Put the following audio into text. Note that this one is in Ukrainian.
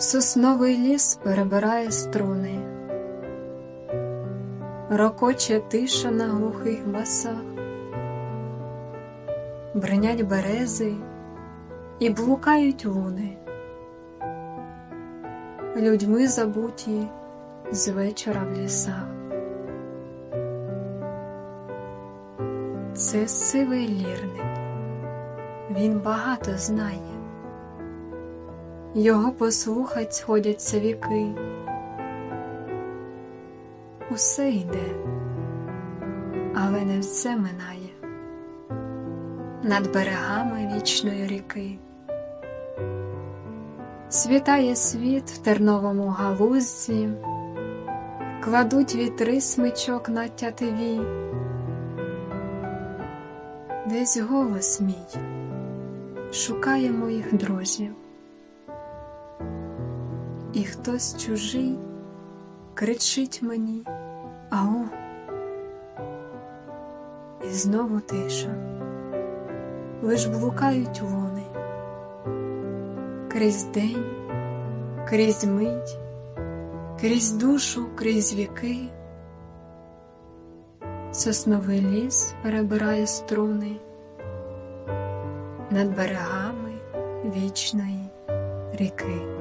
Сосновий ліс перебирає струни, рокоче тиша на глухих басах, бринять берези і блукають луни, людьми забуті з вечора в лісах. Це сивий лірник, він багато знає. Його послухать сходяться віки. Усе йде, але не все минає над берегами вічної ріки. Світає світ в терновому галузі, кладуть вітри смичок на тятиві. Десь голос мій шукає моїх друзів. І хтось чужий кричить мені ау, і знову тиша, лиш блукають луни, крізь день, крізь мить, крізь душу, крізь віки, сосновий ліс перебирає струни. Над берегами вічної ріки.